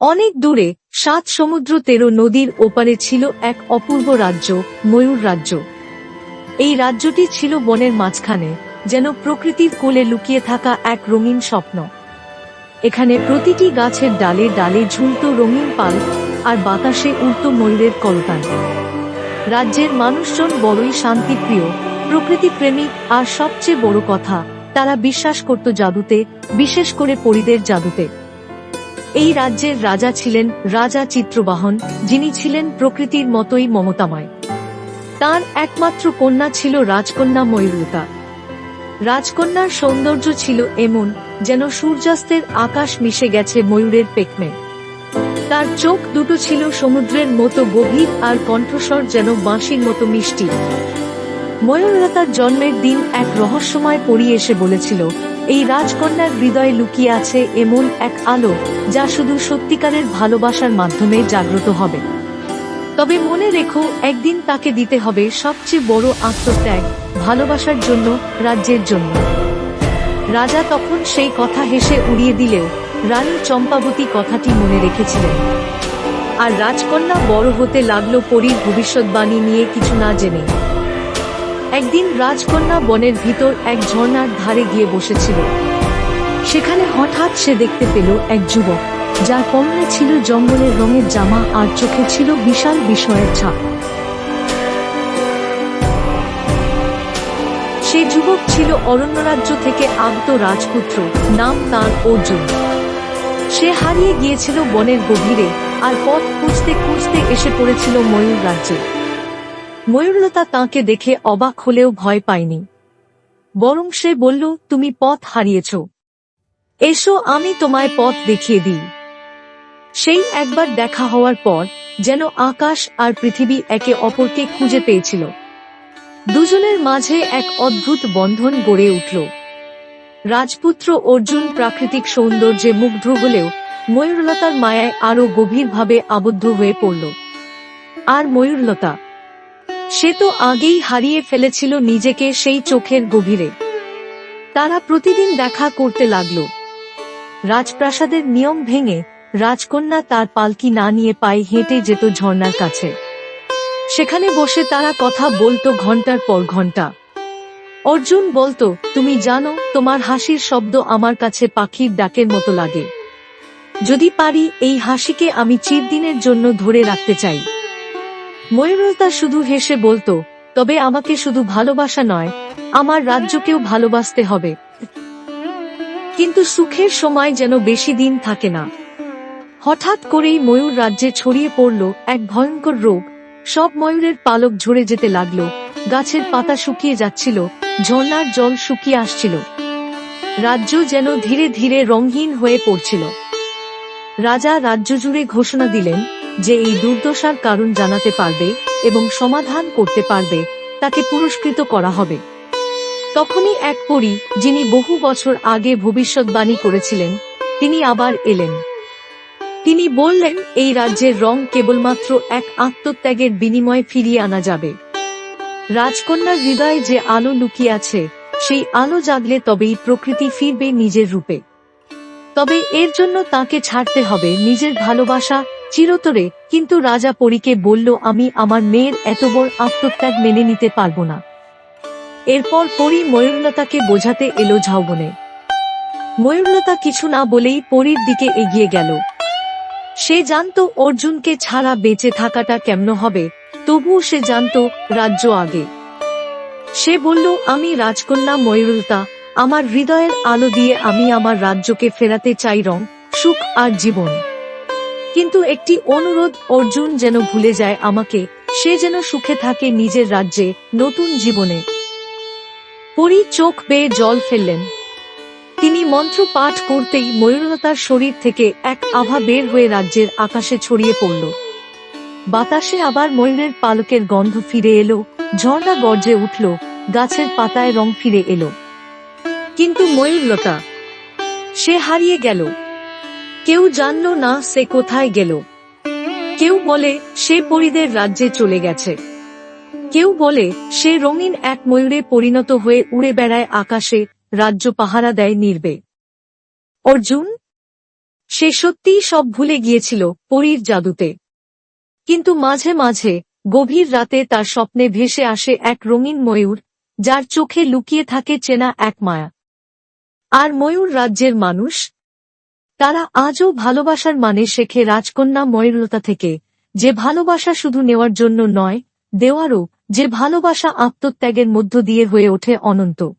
অনেক দূরে সাত সমুদ্র তেরো নদীর ওপারে ছিল এক অপূর্ব রাজ্য, ময়ূর রাজ্য। এই রাজ্যটি ছিল বনের মাঝখানে, যেন প্রকৃতির কোলে লুকিয়ে থাকা এক রঙিন স্বপ্ন। এখানে প্রতিটি গাছের ডালে ডালে ঝুলত রঙিন পাল আর বাতাসে উড়ত ময়ূরের কলতান। রাজ্যের মানুষজন বড়ই শান্তিপ্রিয় প্রকৃতিপ্রেমিক আর সবচেয়ে বড় কথা, তারা বিশ্বাস করত জাদুতে, বিশেষ করে পরিদের জাদুতে। এই রাজ্যের রাজা ছিলেন রাজা চিত্রবাহন, যিনি ছিলেন প্রকৃতির মতোই মমতাময়। তার একমাত্র কন্যা ছিল রাজকন্যা ময়ূরতা। রাজকন্যার সৌন্দর্য ছিল এমন যেন সূর্যাস্তের আকাশ মিশে গেছে ময়ূরের পেকমে তার চোখ দুটো ছিল সমুদ্রের মতো গভীর আর কণ্ঠস্বর যেন বাঁশির মতো মিষ্টি। ময়ূরলতার জন্মের দিন এক রহস্যময় পরি এসে বলেছিল এই রাজকন্যার হৃদয়ে লুকিয়ে আছে এমন এক আলো যা শুধু সত্যিকারের ভালোবাসার মাধ্যমে জাগ্রত হবে। তবে মনে রেখো, একদিন তাকে দিতে হবে সবচেয়ে বড় আত্মত্যাগ, ভালোবাসার জন্য, রাজ্যের জন্য। রাজা তখন সেই কথা হেসে উড়িয়ে দিলেও রানী চম্পাবতী কথাটি মনে রেখেছিলেন। আর রাজকন্যা বড় হতে লাগল পরীর ভবিষ্যৎবাণী নিয়ে কিছু না জেনে। একদিন রাজকন্যা বনের ভিতর এক ঝর্ণার ধারে গিয়ে বসেছিল। সেখানে হঠাৎ সে দেখতে পেল এক যুবক, যার পরনে ছিল জঙ্গলের রঙের জামা আর চোখে ছিল বিশাল বিষয়ের ছাপ। সেই যুবক ছিল অরণ্যরাজ্য থেকে আগত রাজপুত্র, নাম তার অর্জুন। সে হারিয়ে গিয়েছিল বনের গভীরে আর পথ খুঁজতে খুঁজতে এসে পড়েছিল ময়ূর রাজ্যে। ময়ূরলতা তাঁকে দেখে অবাক হলেও ভয় পায়নি। বরং সে বলল, তুমি পথ হারিয়েছ। এসো, আমি তোমায় পথ দেখিয়ে দিই। সেই একবার দেখা হওয়ার পর, যেন আকাশ আর পৃথিবী একে অপরকে খুঁজে পেয়েছিল। দুজনের মাঝে এক অদ্ভুত বন্ধন গড়ে উঠল। রাজপুত্র অর্জুন প্রাকৃতিক সৌন্দর্যে মুগ্ধ হলেও ময়ূরলতার মায়ায় আরও গভীরভাবে আবদ্ধ হয়ে পড়ল। আর ময়ূরলতা সে তো আগেই হারিয়ে ফেলেছিল নিজেকে সেই চোখের গভীরে। তারা প্রতিদিন দেখা করতে লাগল। রাজপ্রাসাদের নিয়ম ভেঙে রাজকন্যা তার পালকি না নিয়ে পায়ে হেঁটে যেত ঝর্ণার কাছে। সেখানে বসে তারা কথা বলতো ঘণ্টার পর ঘণ্টা অর্জুন বলতো, তুমি জানো, তোমার হাসির শব্দ আমার কাছে পাখির ডাকের মতো লাগে। যদি পারি, এই হাসিকে আমি চিরদিনের জন্য ধরে রাখতে চাই। ময়ূরতা শুধু হেসে বলতো, তবে আমাকে শুধু ভালোবাসা নয়, আমার রাজ্যকেও ভালোবাসতে হবে। কিন্তু সুখের সময় যেন বেশি দিন থাকে না। হঠাৎ করেই ময়ূর রাজ্যে ছড়িয়ে পড়ল এক ভয়ঙ্কর রোগ। সব ময়ূরের পালক ঝরে যেতে লাগল, গাছের পাতা শুকিয়ে যাচ্ছিল, ঝর্ণার জল শুকিয়ে আসছিল। রাজ্য যেন ধীরে ধীরে রঙহীন হয়ে পড়ছিল। রাজা রাজ্য জুড়ে ঘোষণা দিলেন যে এই দুর্দশার কারণ জানাতে পারবে এবং সমাধান করতে পারবে, তাকে পুরস্কৃত করা হবে। তখনই এক পরী, যিনি বহু বছর আগে ভবিষ্যৎবাণী করেছিলেন, তিনি আবার এলেন। তিনি বললেন, এই রাজ্যের রং কেবলমাত্র এক আত্মত্যাগের বিনিময়ে ফিরিয়ে আনা যাবে। রাজকন্যার হৃদয়ে যে আলো লুকিয়ে আছে, সেই আলো জাগলে তবেই প্রকৃতি ফিরবে নিজের রূপে। তবে এর জন্য তাকে ছাড়তে হবে নিজের ভালোবাসা চিরতরে, কিন্তু রাজা পরীকে বলল, আমি আমার মেয়ের এত বড় আত্মত্যাগ মেনে নিতে পারব না। এরপর পরী ময়ূরলতাকে বোঝাতে এলো ঝাউবনে। ময়ূরলতা কিছু না বলেই পরীর দিকে এগিয়ে গেল। সে জানতো অর্জুনকে ছাড়া বেঁচে থাকাটা কেমন হবে, তবুও সে জানতো রাজ্য আগে। সে বলল, আমি রাজকন্যা ময়ূরলতা, আমার হৃদয়ের আলো দিয়ে আমি আমার রাজ্যকে ফেরাতে চাই রং, সুখ আর জীবন। কিন্তু একটি অনুরোধ, অর্জুন যেন ভুলে যায় আমাকে, সে যেন সুখে থাকে নিজের রাজ্যে, নতুন জীবনে। পরী চোখ বেয়ে জল ফেললেন। তিনি মন্ত্র পাঠ করতেই ময়ূরলতার শরীর থেকে এক আভা বের হয়ে রাজ্যের আকাশে ছড়িয়ে পড়ল। বাতাসে আবার ময়ূরের পালকের গন্ধ ফিরে এলো, ঝর্ণা গর্জে উঠল, গাছের পাতায় রং ফিরে এলো। কিন্তু ময়ূরলতা, সে হারিয়ে গেল। কেউ জানল না সে কোথায় গেল। কেউ বলে, সে পরিদের রাজ্যে চলে গেছে। কেউ বলে, সে রঙিন এক ময়ূরে পরিণত হয়ে উড়ে বেড়ায় আকাশে, রাজ্য পাহারা দেয় নির্বে। অর্জুন? সে সত্যিই সব ভুলে গিয়েছিল পরীর জাদুতে। কিন্তু মাঝে মাঝে, গভীর রাতে তার স্বপ্নে ভেসে আসে এক রঙিন ময়ূর, যার চোখে লুকিয়ে থাকে চেনা এক মায়া। আর ময়ূর রাজ্যের মানুষ? তারা আজও ভালোবাসার মানে শেখে রাজকন্যা ময়ূরলতা থেকে। যে ভালোবাসা শুধু নেওয়ার জন্য নয়, দেওয়ারও, যে ভালোবাসা আত্মত্যাগের মধ্য দিয়ে হয়ে ওঠে অনন্ত।